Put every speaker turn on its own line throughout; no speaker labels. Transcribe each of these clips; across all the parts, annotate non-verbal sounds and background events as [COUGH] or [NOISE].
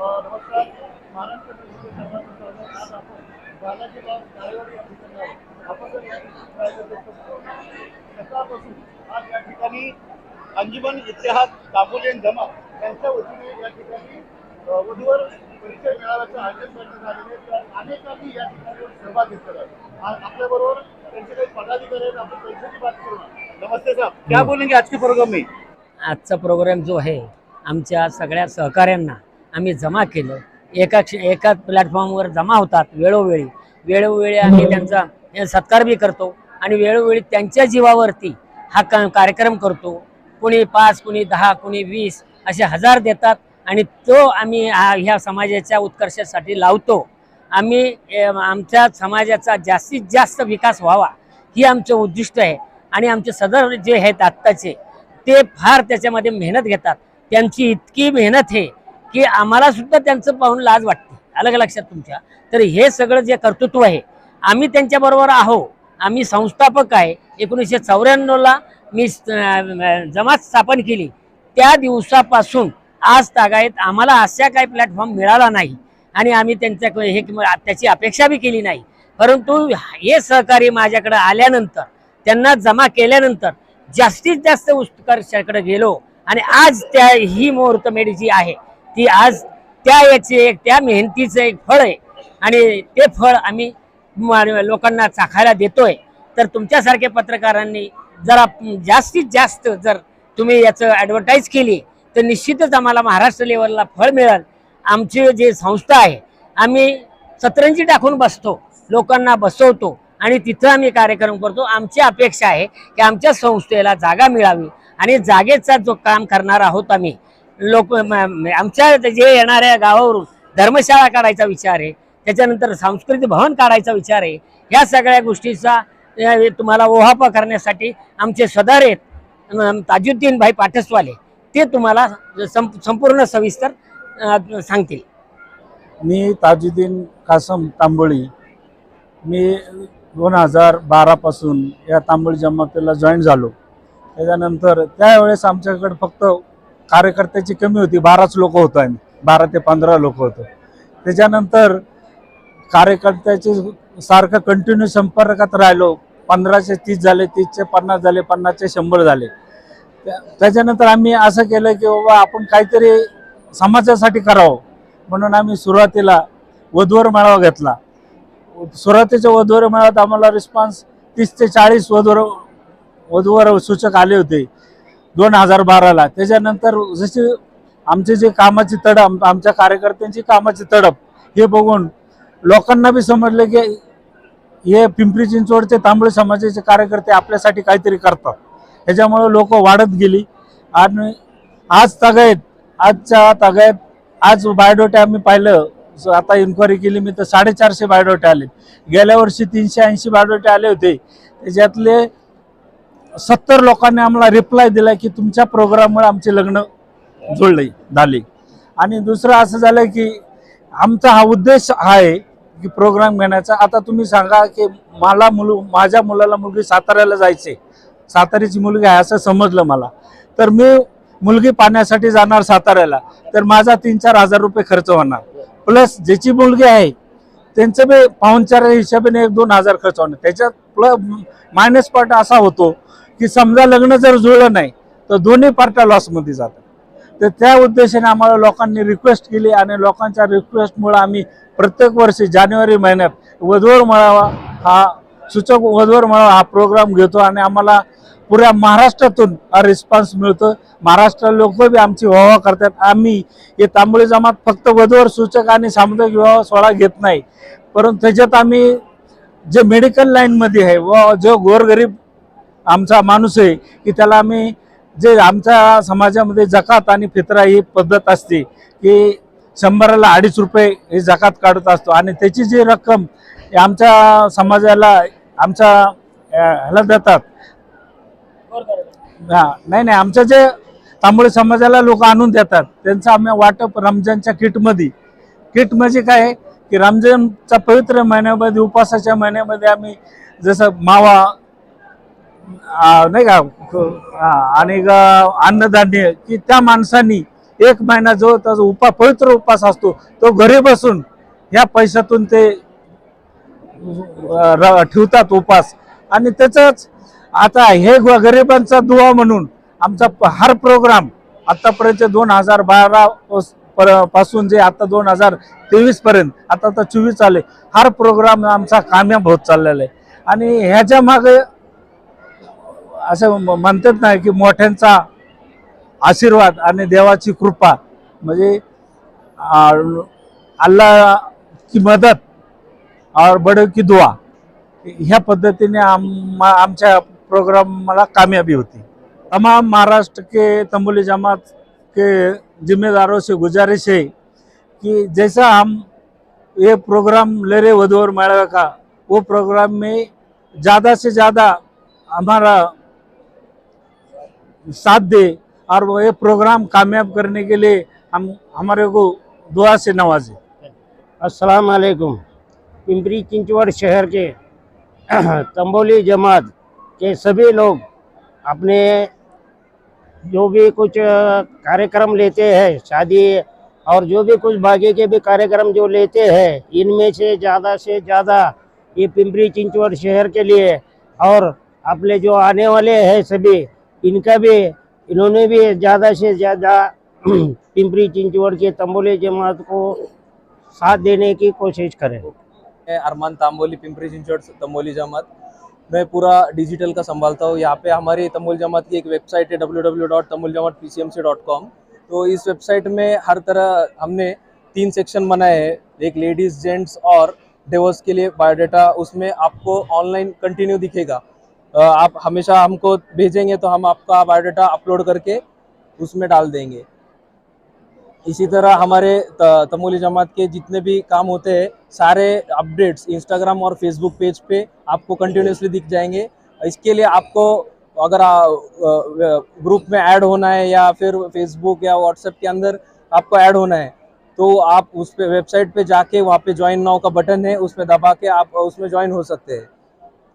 नमस्कार महाराष्ट्र कृषी संघाचं आज आपण बालाजीराव काळेवाडी या ठिकाणी आहोत. आपण जर या ठिकाणी पाहिलं तर सकाळपासून आज या ठिकाणी अंजुमन इतिहास दाबोली जमा यांच्या वतीने या ठिकाणी वधूवर परिचय मेळाव्याचं आयोजन करण्यात आलेले. तर अनेकांनी या ठिकाणी सहभाग घेतलेला आहे. आ- आपल्याबरोबर त्यांचे काही पदाधिकारी आहेत. आपण त्यांच्याशी बात करू नमस्ते साहेब. क्या बोलेंगे आज के प्रोग्राम में.
आजचा प्रोग्राम जो आहे आमच्या सगळ्या सहकाऱ्यांना आम्ही जमा केलं. एका क्ष एका प्लॅटफॉर्मवर जमा होतात वेळोवेळी. वेळोवेळी आम्ही त्यांचा सत्कार बी करतो आणि वेळोवेळी त्यांच्या जीवावरती हा का कार्यक्रम करतो. कुणी पाच कुणी दहा कुणी वीस असे हजार देतात आणि तो आम्ही ह्या समाजाच्या उत्कर्षासाठी लावतो. आम्ही आमच्या समाजाचा जास्तीत जास्त विकास व्हावा ही आमचं उद्दिष्ट आहे. आणि आमचे सदर जे आहेत आत्ताचे ते फार त्याच्यामध्ये मेहनत घेतात. त्यांची इतकी मेहनत आहे की आम्हाला सुद्धा त्यांचं पाहून लाज वाटते. अलग लक्षात तुमच्या? तर हे सगळं जे कर्तृत्व आहे आम्ही त्यांच्याबरोबर आहो आम्ही संस्थापक आहे. एकोणीसशे चौऱ्याण्णवला मी जमात स्थापन केली. त्या दिवसापासून आज तागायत आम्हाला अशा काही प्लॅटफॉर्म मिळाला नाही. आणि आम्ही त्यांच्या हे त्याची अपेक्षा बी केली नाही. परंतु हे सहकारी माझ्याकडे आल्यानंतर त्यांना जमा केल्यानंतर जास्तीत जास्त उत्कर्षाकडे गेलो. आणि आज त्या ही मुहूर्तमेढ जी आहे. ती आज त्या याचे एक त्या मेहनतीचं एक फळ आहे. आणि ते फळ आम्ही लोकांना चाखायला देतोय. तर तुमच्यासारख्या पत्रकारांनी जरा जास्तीत जास्त जर तुम्ही याचं ॲडव्हर्टाईज केली तर निश्चितच आम्हाला महाराष्ट्र लेवलला फळ मिळेल. आमची जी संस्था आहे आम्ही सतरंजी टाकून बसतो लोकांना बसवतो आणि तिथं आम्ही कार्यक्रम करतो. आमची अपेक्षा आहे की आमच्या संस्थेला जागा मिळावी आणि जागेचा जो काम करणार आहोत आम्ही लोक आमच्या जे येणाऱ्या गावावरून धर्मशाळा काढायचा विचार आहे त्याच्यानंतर सांस्कृतिक भवन काढायचा विचार आहे ह्या सगळ्या गोष्टीचा तुम्हाला ओहापा करण्यासाठी आमचे सदर आहेत ताजुद्दीन भाई पाठसवाले ते तुम्हाला संप संपूर्ण सविस्तर सांगतील.
मी ताजुद्दीन कासम तांबोळी. मी दोन हजार बारापासून या तांबोळी जमातीला जॉईन झालो. त्याच्यानंतर त्यावेळेस आमच्याकडे फक्त कार्यकर्त्याची कमी होती बाराच लोक होतो आम्ही. बारा ते पंधरा लोक होतो. त्याच्यानंतर कार्यकर्त्याचे सारखं कंटिन्यू संपर्कात राहिलो. पंधराशे तीस झाले तीसचे पन्नास झाले पन्नासचे शंभर झाले. त्या- त्याच्यानंतर आम्ही असं केलं की बाबा आपण काहीतरी समाजासाठी करावं. म्हणून आम्ही सुरुवातीला वधूवर मेळावा घेतला. सुरुवातीच्या वधूवर मेळाव्यात आम्हाला रिस्पॉन्स तीस ते चाळीस वधूवर वधूवर सूचक आले होते. दोन हजार बाराला. त्याच्यानंतर जशी आमचे जे कामाची तडप आमच्या कार्यकर्त्यांची कामाची तडप हे बघून लोकांना बी समजलं की हे पिंपरी चिंचवडचे तांबळे समाजाचे कार्यकर्ते आपल्यासाठी काहीतरी करतात. ह्याच्यामुळे लोक वाढत गेली. आणि आज तगायत आजच्या तगायत आज बायोडोटे आम्ही पाहिलं. आता इन्क्वायरी केली मी तर साडेचारशे बायोडोटे आले गेल्या वर्षी तीनशे ऐंशी बायोडोटे आले होते. त्याच्यातले सत्तर लोकांनी आम्हाला रिप्लाय दिला की तुमच्या प्रोग्राममुळे आमचे लग्न जुळले झाले. आणि दुसरं असं झालं की आमचा हा उद्देश हा आहे की प्रोग्राम घेण्याचा. आता तुम्ही सांगा की मला मुल माझ्या मुलाला मुलगी साताऱ्याला जायचे साताऱ्याची मुलगी आहे असं समजलं मला. तर मी मुलगी पाहण्यासाठी जाणार साताऱ्याला. तर माझा तीन चार हजार रुपये खर्च होणार. प्लस ज्याची मुलगी आहे त्यांचं बी पाहुणचार हिशोबाने एक दोन हजार खर्च होणार. त्याच्यात प्ल मायनस पॉईंट असा होतो की समजा लग्न जर जुळलं नाही तर दोन्ही पार्ट्या लॉसमध्ये जातात. तर त्या उद्देशाने आम्हाला लोकांनी रिक्वेस्ट केली आणि लोकांच्या रिक्वेस्टमुळे आम्ही प्रत्येक वर्षी जानेवारी महिन्यात वधूवर मेळावा हा सूचक वधूवर मेळावा हा प्रोग्राम घेतो आणि आम्हाला पुऱ्या महाराष्ट्रातून हा रिस्पॉन्स मिळतो. महाराष्ट्र लोक बी आमची वाहवा करतात. आम्ही हे तांबोळी जमात फक्त वधूवर सूचक आणि सामुदायिक विवाह सोहळा घेत नाही. परंतु त्याच्यात आम्ही जे मेडिकल लाईनमध्ये आहे व जो गोरगरीब आमचा माणूस आहे की त्याला आम्ही जे आमच्या समाजामध्ये जकात आणि फितरा ही पद्धत असते की शंभराला अडीच रुपये हे जकात काढत असतो आणि त्याची जी रक्कम आमच्या समाजाला आमच्या ह्याला देतात. हां नाही नाही आमचं जे तांबोळी समाजाला लोक आणून देतात त्यांचं आम्ही वाटप रमजानच्या किटमध्ये. किट म्हणजे काय? आहे की रमजानच्या पवित्र महिन्यामध्ये उपवासाच्या महिन्यामध्ये आम्ही जसं मावा नाही का आणि ग- अन्नधान्य की त्या माणसांनी एक महिना जो त्याचा उपा पवित्र उपास असतो तो घरी बसून ह्या पैशातून ते र- ठेवतात उपास आणि त्याच आता हे गरिबांचा दुवा म्हणून आमचा प- हर प्रोग्राम आतापर्यंत दोन हजार बारा पासून जे आता दोन हजार तेवीस पर्यंत आता तर चोवीस आले हर प्रोग्राम आमचा कामयाब होत चाललेला आहे. आणि ह्याच्या मागे असं म्हणतात ना की मोठ्यांचा आशीर्वाद आणि देवाची कृपा. म्हणजे अल्ला की मदत और बड़े की दुआ. ह्या पद्धतीने आम आमच्या प्रोग्रामाला कामयाबी होती. तमाम महाराष्ट्र के तंबोली जमात के जिम्मेदारों से गुजारिश है कि जैसा हम ये प्रोग्राम ले रहे वधूवर और का वो प्रोग्राम में ज़्यादा से ज़्यादा हमारा साथ दे और ये प्रोग्राम कामयाब करने के लिए हम, हमारे को दुआ से नवाजे।
अस्सलाम वालेकुम पिंपरी चिंचवड़ शहर के [CLEARS THROAT] तंबोली जमात के सभी लोग अपने जो भी कुछ कार्यक्रम लेते हैं, शादी और जो भी कुछ बाकी के भी कार्यक्रम जो लेते हैं, इनमें से ज़्यादा से ज़्यादा ये पिंपरी चिंचवड़ शहर के लिए और अपने जो आने वाले हैं सभी इनका भी, इन्होंने भी ज़्यादा से ज़्यादा [CLEARS THROAT] पिंपरी चिंचवड़ के तंबोली जमात को साथ देने की कोशिश करें।
अरमान तांबोली, पिंपरी चिंचवड़ तंबोली जमात। मैं पूरा डिजिटल का संभालता हूँ। यहाँ पे हमारी तंबोली जमात की एक वेबसाइट है W W dot Tamboli Jamat P C M C dot com तो इस वेबसाइट में हर तरह हमने तीन सेक्शन बनाए हैं। एक लेडीज़, जेंट्स और डिवोर्स के लिए बायोडाटा। उसमें आपको ऑनलाइन कंटिन्यू दिखेगा। आप हमेशा हमको भेजेंगे तो हम आपका बायोडाटा अपलोड करके उसमें डाल देंगे। इसी तरह हमारे तमोली जमात के जितने भी काम होते हैं, सारे अपडेट्स इंस्टाग्राम और फेसबुक पेज पे आपको कंटिन्यूसली दिख जाएँगे। इसके लिए आपको अगर ग्रुप में ऐड होना है या फिर फेसबुक या व्हाट्सएप के अंदर आपको ऐड होना है तो आप उस पे वेबसाइट पे जाके वहाँ पे ज्वाइन नाउ का बटन है, उसमें दबा के आप, उसमें ज्वाइन हो सकते हैं।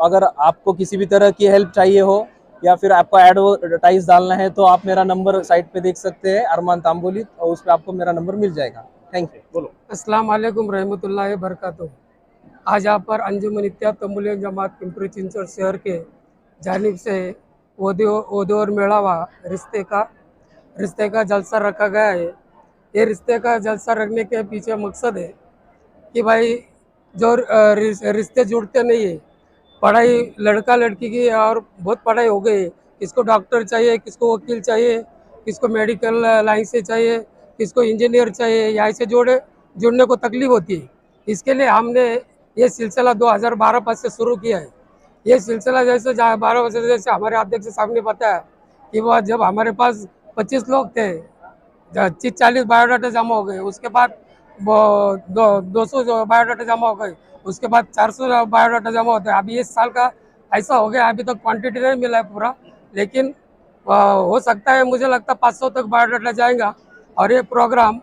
अगर आपको किसी भी तरह की हेल्प चाहिए हो या फिर आपको एडवर्टाइज डालना है तो आप मेरा नंबर साइट पे देख सकते हैं अरमान तांबोली और उस पर आपको मेरा नंबर मिल जाएगा। थैंक यू बोलो।
अस्सलाम वालेकुम रहमतुल्लाहि बरकातुहू आज यहाँ पर अंजुमन इत्याद तमुलियन जमात पिंपरी चिंचवड़ शहर के जानब से और मेड़ावा रिश्ते का रिश्ते का जलसा रखा गया है। ये रिश्ते का जलसा रखने के पीछे मकसद है कि भाई जो रिश्ते जुड़ते नहीं है पढ़ाई लड़का लड़की की और बहुत पढ़ाई हो गई। किसको डॉक्टर चाहिए, किसको वकील चाहिए, किसको मेडिकल लाइन से चाहिए, किसको इंजीनियर चाहिए, यहाँ से जोड़े, जुड़ने को तकलीफ़ होती है। इसके लिए हमने ये सिलसिला 2012 पास से शुरू किया है। ये सिलसिला जैसे बारह वर्ष जैसे हमारे अध्यक्ष साहब ने बताया कि वह जब हमारे पास 25 लोग थे तीस चालीस बायोडाटा जमा हो गए। उसके बाद दो सौ बायोडाटा जमा हो गए उसके बाद 400 बायोडाटा जमा होता है। अभी इस साल का ऐसा हो गया, अभी तक तो क्वांटिटी नहीं मिला है पूरा, लेकिन हो सकता है, मुझे लगता है पाँच सौ तक बायोडाटा जाएगा। और ये प्रोग्राम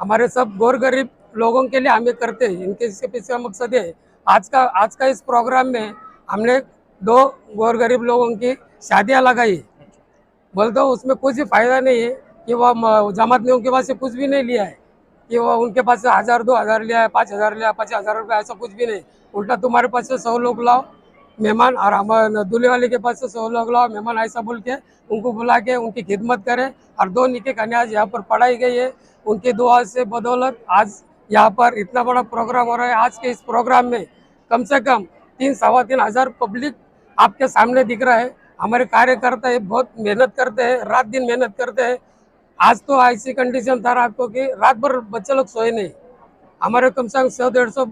हमारे सब गौर गरीब लोगों के लिए हमें करते हैं, इनके इसके पीछे का मकसद है। आज का आज का इस प्रोग्राम में हमने दो गौर गरीब लोगों की शादियाँ लगाई बोल दो, उसमें कुछ भी फ़ायदा नहीं है कि वह जमात ने उनके पास से कुछ भी नहीं लिया है। कि वो उनके पास से हज़ार दो हज़ार लिया है पाँच हज़ार लिया पचास हज़ार रुपया ऐसा कुछ भी नहीं। उल्टा तुम्हारे पास से सौ लोग लाओ मेहमान और हम दूल्हे वाले के पास से सौ लोग लाओ मेहमान ऐसा बोल के उनको बुला के उनकी खिदमत करें। और दो निके खाने आज यहाँ पर पढ़ाई गई है। उनके दुआ से बदौलत आज यहाँ पर इतना बड़ा प्रोग्राम हो रहा है। आज के इस प्रोग्राम में कम से कम तीन सवा तीन हजार पब्लिक आपके सामने दिख रहा है। हमारे कार्यकर्ता है बहुत मेहनत करते हैं रात दिन मेहनत करते हैं। आज तो ऐसी कंडीशन था रात को कि रात भर बच्चे लोग सोए नहीं। हमारे कम से कम सौ डेढ़ सौ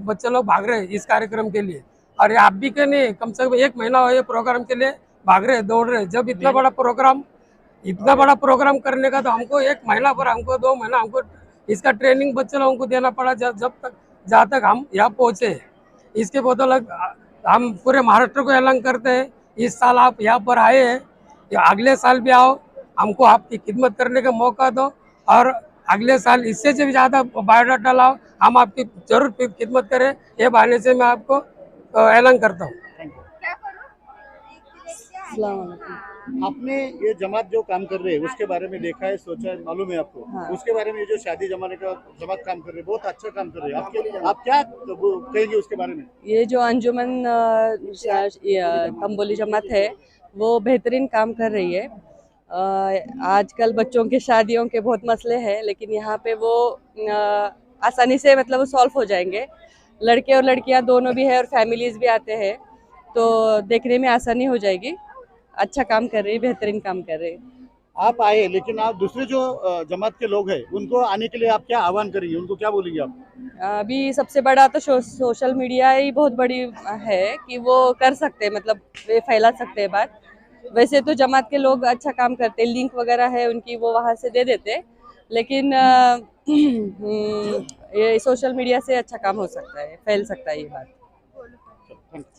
बच्चे लोग भाग रहे हैं इस कार्यक्रम के लिए। और आप भी के नहीं कम से कम एक महीना हो ये प्रोग्राम के लिए भाग रहे दौड़ रहे जब इतना बड़ा प्रोग्राम इतना बड़ा प्रोग्राम करने का तो हमको एक महीना पर हमको दो महीना हमको इसका ट्रेनिंग बच्चे लोगों को देना पड़ा जब जब तक जहाँ तक हम यहाँ पहुँचे। इसके बदौलत हम पूरे महाराष्ट्र को ऐलान करते हैं। इस साल आप यहाँ पर आए हैं अगले साल भी आओ। हमको आपकी खिदमत करने का मौका दो और अगले साल इससे भी ज़्यादा बायोडाटा लाओ हम आपकी ज़रूर खिदमत करें। ये बहाने से मैं आपको ऐलान करता हूँ।
आपने ये जमात जो काम कर रहे हैं उसके बारे में देखा है सोचा है मालूम है आपको?
हाँ।
उसके बारे में ये जो शादी जमाने का जमात काम कर रहे हैं बहुत अच्छा काम कर रहे हैं। आपके आप क्या वो कहेंगे उसके बारे में?
ये जो अंजुमन तंबोली जमात है वो बेहतरीन काम कर रही है। अ, आजकल बच्चों के शादियों के बहुत मसले हैं लेकिन यहाँ पे वो आसानी से मतलब वो सॉल्व हो जाएँगे। लड़के और लड़कियाँ दोनों भी है और फैमिलीज़ भी आते हैं तो देखने में आसानी हो जाएगी। अच्छा काम कर रही है बेहतरीन काम कर रही। है
आप आए लेकिन आप दूसरे जो जमात के लोग हैं उनको आने के लिए आप क्या आह्वान करेंगे? उनको क्या बोलेंगे आप?
अभी सबसे बड़ा तो शो, सोशल मीडिया ही बहुत बड़ी है कि वो कर सकते हैं मतलब वे फैला सकते हैं बात। वैसे तो जमात के लोग अच्छा काम करते हैं लिंक वगैरह है उनकी वो वहाँ से दे देते लेकिन [CLEARS THROAT] हम्म, ये सोशल मीडिया से अच्छा काम हो सकता है फैल सकता है ये बात।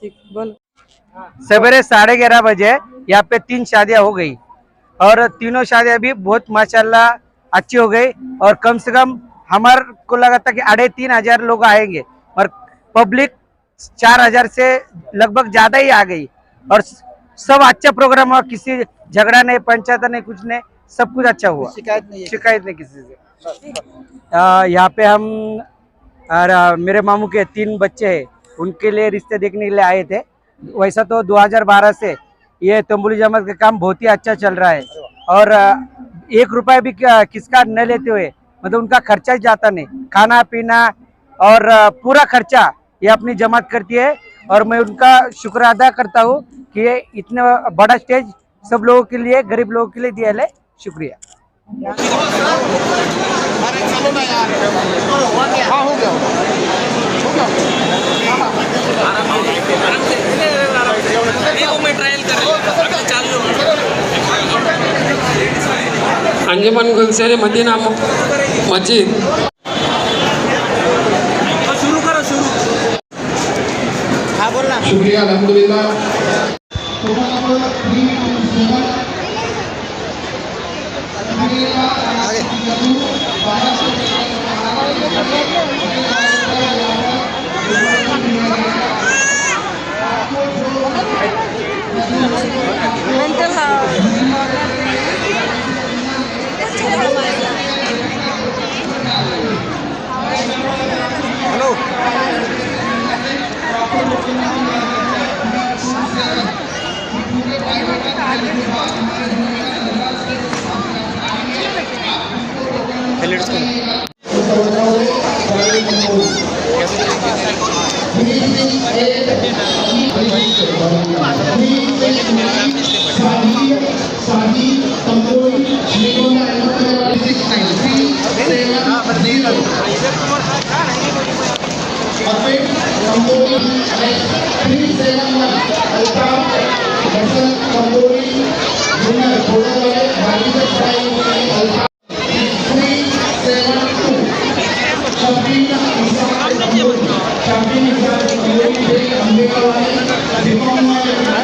ठीक बोलो।
सवेरे साढ़े ग्यारह बजे यहाँ पे तीन शादियाँ हो गई और तीनों शादियाँ भी बहुत माशाल्लाह अच्छी हो गई और कम से कम हमार को लगा था कि अढ़े तीन हज़ार लोग आएँगे और पब्लिक चार हज़ार से लगभग ज़्यादा ही आ गई और सब अच्छा प्रोग्राम हुआ किसी झगड़ा नहीं पंचायत नहीं कुछ नहीं सब कुछ अच्छा हुआ।
शिकायत नहीं
शिकायत नहीं किसी से। यहाँ पे हम और मेरे मामू के तीन बच्चे हैं उनके लिए रिश्ते देखने के लिए आए थे। वैसा तो 2012 से ये तंबुली जमात का काम बहुत ही अच्छा चल रहा है। और एक रुपया भी किसका न लेते हुए मतलब उनका खर्चा ही जाता नहीं। खाना पीना और पूरा खर्चा ये अपनी जमात करती है। और मैं उनका शुक्र अदा करता हूँ कि ये इतना बड़ा स्टेज सब लोगों के लिए गरीब लोगों के लिए दिया है शुक्रिया।
अंजुमन गुलशेर मदीना मस्जिद।
शुक्रिया अलहमदुलिल्लाह let's go Thank you. Darshan tandoori dinner छोड़ने वाले भारतीय फ्राई थ्री सेवन टू शब्बीन चैंपियन अंबेडकर वाले दिपम वाले